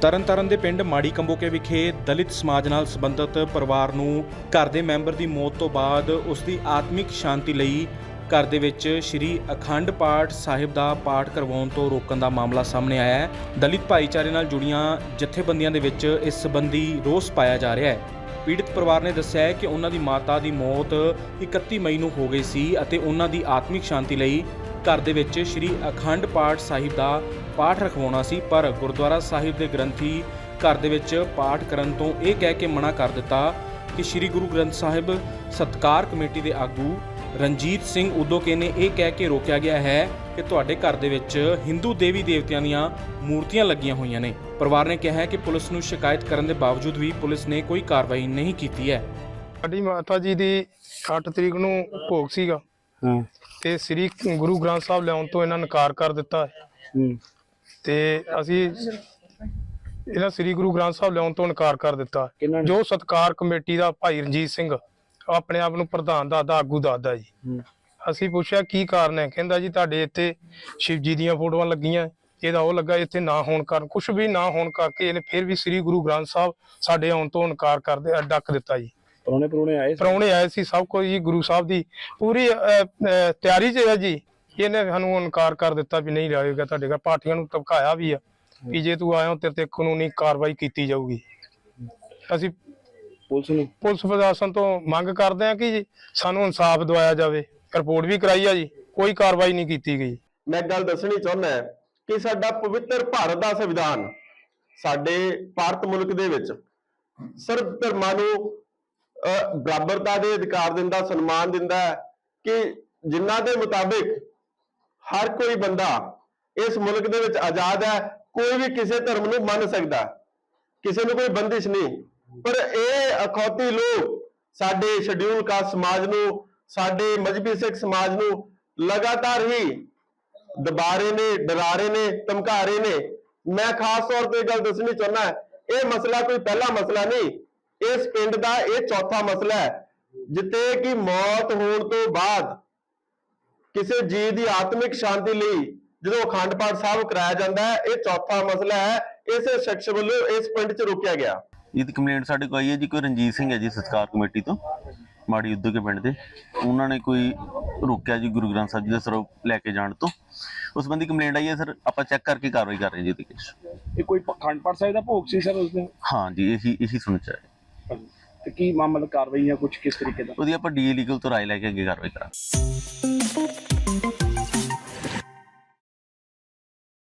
ਤਰਨਤਾਰਨ ਦੇ ਪਿੰਡ ਮਾੜੀ ਕੰਬੋਕੇ ਵਿਖੇ ਦਲਿਤ ਸਮਾਜ ਨਾਲ ਸੰਬੰਧਿਤ ਪਰਿਵਾਰ ਨੂੰ ਘਰ ਦੇ ਮੈਂਬਰ ਦੀ ਮੌਤ ਤੋਂ ਬਾਅਦ ਉਸ ਦੀ ਆਤਮਿਕ ਸ਼ਾਂਤੀ ਲਈ ਘਰ ਦੇ ਵਿੱਚ ਸ੍ਰੀ ਅਖੰਡ ਪਾਠ ਸਾਹਿਬ ਦਾ ਪਾਠ ਕਰਵਾਉਣ ਤੋਂ ਰੋਕਣ ਦਾ ਮਾਮਲਾ ਸਾਹਮਣੇ ਆਇਆ ਹੈ। ਦਲਿਤ ਭਾਈਚਾਰੇ ਨਾਲ ਜੁੜੀਆਂ ਜਥੇਬੰਦੀਆਂ ਦੇ ਵਿੱਚ ਇਸ ਸੰਬੰਧੀ ਰੋਸ ਪਾਇਆ ਜਾ ਰਿਹਾ ਹੈ। ਪੀੜਤ ਪਰਿਵਾਰ ਨੇ ਦੱਸਿਆ ਹੈ ਕਿ ਉਹਨਾਂ ਦੀ ਮਾਤਾ ਦੀ ਮੌਤ 31 ਮਈ ਨੂੰ ਹੋ ਗਈ ਸੀ ਅਤੇ ਉਹਨਾਂ ਦੀ ਆਤਮਿਕ ਸ਼ਾਂਤੀ ਲਈ ਘਰ ਦੇ ਵਿੱਚ ਸ੍ਰੀ ਅਖੰਡ ਪਾਠ ਸਾਹਿਬ ਦਾ ਪਾਠ ਰਖਵਾਉਣਾ ਸੀ ਪਰ ਗੁਰਦੁਆਰਾ ਸਾਹਿਬ ਦੇ ਗ੍ਰੰਥੀ ਘਰ ਦੇ ਵਿੱਚ ਪਾਠ ਕਰਨ ਤੋਂ ਇਹ ਕਹਿ ਕੇ ਮਨਾ ਕਰ ਦਿੱਤਾ ਕਿ ਸ੍ਰੀ ਗੁਰੂ ਗ੍ਰੰਥ ਸਾਹਿਬ ਸਤਕਾਰ ਕਮੇਟੀ ਦੇ ਆਗੂ ਰਣਜੀਤ ਸਿੰਘ ਉਦੋਕੇ ਨੇ ਇਹ ਕਹਿ ਕੇ ਰੋਕਿਆ ਗਿਆ ਹੈ ਕਿ ਤੁਹਾਡੇ ਘਰ ਦੇ ਵਿੱਚ ਹਿੰਦੂ ਦੇਵੀ ਦੇਵਤਿਆਂ ਦੀਆਂ ਮੂਰਤੀਆਂ ਲੱਗੀਆਂ ਹੋਈਆਂ ਨੇ। ਪਰਿਵਾਰ ਨੇ ਕਿਹਾ ਹੈ ਕਿ ਪੁਲਿਸ ਨੂੰ ਸ਼ਿਕਾਇਤ ਕਰਨ ਦੇ ਬਾਵਜੂਦ ਵੀ ਪੁਲਿਸ ਨੇ ਕੋਈ ਕਾਰਵਾਈ ਨਹੀਂ ਕੀਤੀ ਹੈ। ਸਾਡੀ ਮਾਤਾ ਜੀ ਦੀ 8 ਤਰੀਕ ਨੂੰ ਭੋਗ ਸੀਗਾ ਹਾਂ। ਤੇ ਸ੍ਰੀ ਗੁਰੂ ਗ੍ਰੰਥ ਸਾਹਿਬ ਲਿਆਉਣ ਤੋਂ ਇਹਨਾਂ ਨਕਾਰ ਕਰ ਦਿੱਤਾ। ਹੈ ਹੂੰ। ਤੇ ਅਸੀਂ ਇਹਨਾਂ ਸ੍ਰੀ ਗੁਰੂ ਗ੍ਰੰਥ ਸਾਹਿਬ ਲਿਆਉਣ ਤੋਂ ਇਨਕਾਰ ਕਰ ਦਿੱਤਾ। ਕਿਹਨਾਂ ਨੇ? ਜੋ ਸਤਕਾਰ ਕਮੇਟੀ ਦਾ ਭਾਈ ਰਣਜੀਤ ਸਿੰਘ ਆਪਣੇ ਆਪ ਨੂੰ ਪ੍ਰਧਾਨ ਦਾਦਾ ਆਗੂ ਦਾਦਾ ਜੀ। ਹੂੰ। ਅਸੀਂ ਪੁੱਛਿਆ ਕੀ ਕਾਰਨ ਹੈ? ਕਹਿੰਦਾ ਜੀ ਤੁਹਾਡੇ ਇੱਥੇ ਸ਼ਿਵ ਜੀ ਦੀਆਂ ਫੋਟੋਆਂ ਲੱਗੀਆਂ। ਇਹਦਾ ਉਹ ਲੱਗਾ ਇੱਥੇ ਨਾ ਹੋਣ ਕਾਰਨ ਕੁਝ ਵੀ ਨਾ ਹੋਣ ਕਰਕੇ ਇਹਨੇ ਫਿਰ ਵੀ ਸ੍ਰੀ ਗੁਰੂ ਗ੍ਰੰਥ ਸਾਹਿਬ ਸਾਡੇ ਆਉਣ ਤੋਂ ਇਨਕਾਰ ਕਰਦੇ ਡੱਕ ਦਿੱਤਾ ਜੀ। ਪਰੋਣੇ ਪਰੋਣੇ ਆਏ ਸੀ? ਪ੍ਰਾਹੁਣੇ ਆਏ ਸੀ ਸਭ ਕੁਝ ਜੀ ਗੁਰੂ ਸਾਹਿਬ ਦੀ ਪੂਰੀ ਤਿਆਰੀ 'ਚ ਹੈ ਜੀ। ਇਹਨੇ ਸਾਨੂੰ ਇਨਕਾਰ ਕਰ ਦਿੱਤਾ ਵੀ ਨਹੀਂ ਰਹੇਗਾ ਤੁਹਾਡੇ ਘਰ। ਪਾਰਟੀਆਂ ਨੂੰ ਧਮਕਾਇਆ ਵੀ ਆ ਵੀ ਜੇ ਤੂੰ ਆਇਆ ਤੇਰੇ ਤੇ ਕਾਨੂੰਨੀ ਕਾਰਵਾਈ ਕੀਤੀ ਜਾਊਗੀ। ਅਸੀਂ ਪੁਲਿਸ ਨੂੰ? ਪੁਲਿਸ ਪ੍ਰਸ਼ਾਸਨ ਤੋਂ ਮੰਗ ਕਰਦੇ ਹਾਂ ਕਿ ਜੀ ਸਾਨੂੰ ਇਨਸਾਫ ਦਿਵਾਇਆ ਜਾਵੇ। ਰਿਪੋਰਟ ਵੀ ਕਰਾਈ ਆ ਜੀ। ਕੋਈ ਕਾਰਵਾਈ ਨਹੀਂ ਕੀਤੀ ਗਈ। ਮੈਂ ਗੱਲ ਦੱਸਣੀ ਚਾਹੁੰਦਾ ਕਿ ਸਾਡਾ ਪਵਿੱਤਰ ਭਾਰਤ ਦਾ ਸੰਵਿਧਾਨ ਸਾਡੇ ਭਾਰਤ ਮੁਲਕ ਦੇ ਵਿੱਚ ਸਰਬ ਧਰਮਾਂ ਨੂੰ ਬਰਾਬਰਤਾ ਦੇ ਅਧਿਕਾਰ ਦਿੰਦਾ ਸਨਮਾਨ ਦਿੰਦਾ ਹੈ ਕਿ ਜਿਨ੍ਹਾਂ ਦੇ ਮੁਤਾਬਿਕ ਹਰ ਕੋਈ ਬੰਦਾ ਇਸ ਮੁਲਕ ਦੇ ਵਿੱਚ ਆਜ਼ਾਦ ਹੈ, ਕੋਈ ਵੀ ਕਿਸੇ ਧਰਮ ਨੂੰ ਮੰਨ ਸਕਦਾ ਕਿਸੇ ਨੂੰ ਕੋਈ ਬੰਦਿਸ਼ ਨਹੀਂ। ਪਰ ਇਹ ਅਖੌਤੀ ਲੋਕ ਸਾਡੇ ਸ਼ਡਿਊਲ ਕਾਸਟ ਸਮਾਜ ਨੂੰ, ਸਾਡੇ ਮਜਬੀ ਸਿੱਖ ਸਮਾਜ ਨੂੰ ਲਗਾਤਾਰ ਹੀ ਦਬਾ ਰਹੇ ਨੇ ਡਰਾ ਰਹੇ ਨੇ ਧਮਕਾ ਰਹੇ ਨੇ। ਮੈਂ ਖਾਸ ਤੌਰ ਤੇ ਇਹ ਗੱਲ ਦੱਸਣੀ ਚਾਹੁੰਦਾ ਇਹ ਮਸਲਾ ਕੋਈ ਪਹਿਲਾ ਮਸਲਾ ਨਹੀਂ। ਇਸ ਪਿੰਡ ਦਾ ਇਹ ਚੌਥਾ ਮਸਲਾ ਹੈ ਜਿੱਤੇ ਕਿ ਮੌਤ ਹੋਣ ਤੋਂ ਬਾਅਦ ਕਿਸੇ ਜੀ ਦੀ ਆਤਮਿਕ ਸ਼ਾਂਤੀ ਲਈ ਜਦੋਂ ਅਖੰਡ ਪਾਠ ਸਾਹਿਬ ਕਰਾਇਆ ਜਾਂਦਾ ਹੈ ਇਹ ਚੌਥਾ ਮਸਲਾ ਹੈ ਇਸੇ ਸ਼ਖਸ ਵੱਲੋਂ ਇਸ ਪਿੰਡ 'ਚ ਰੋਕਿਆ ਗਿਆ। ਇਹਦੀ ਕੰਪਲੇਂਟ ਸਾਡੇ ਕੋਲ ਆਈ ਹੈ ਜੀ ਕੋਈ ਰਣਜੀਤ ਸਿੰਘ ਹੈ ਜੀ ਸਤਕਾਰ ਕਮੇਟੀ ਤੋਂ ਮਾੜੀ ਉਦੋਂ ਕੇ ਪਿੰਡ ਦੇ। ਉਹਨਾਂ ਨੇ ਕੋਈ ਰੋਕਿਆ ਜੀ ਗੁਰੂ ਗ੍ਰੰਥ ਸਾਹਿਬ ਜੀ ਦਾ ਸਰੂਪ ਲੈ ਕੇ ਜਾਣ ਤੋਂ। ਉਸ ਸੰਬੰਧੀ ਕੰਪਲੇਂਟ ਆਈ ਹੈ ਸਰ ਆਪਾਂ ਚੈੱਕ ਕਰਕੇ ਕਾਰਵਾਈ ਕਰ ਰਹੇ ਜੀ ਇਹਦੇ ਕੇਸ ਇਹ ਕੋਈ ਖੰਡ ਪਾਠ ਸਾਹਿਬ ਦਾ ਭੋਗ ਸੀ ਸਰ ਉਸ ਦਿਨ? ਹਾਂ ਜੀ ਇਹੀ ਇਹੀ ਸੁਣਚਾ ਹੈ ਤੇ ਕੀ ਮਾਮਲਾ ਕਾਰਵਾਈ ਜਾਂ ਕੁਝ ਕਿਸ ਤਰੀਕੇ ਦਾ? ਉਹਦੀ ਆਪਾਂ ਡੀ ਲੀਗਲ ਤੋਂ ਰਾਏ ਲੈ ਕੇ ਅੱਗੇ ਕਾਰਵਾਈ ਕਰਾਂਗੇ।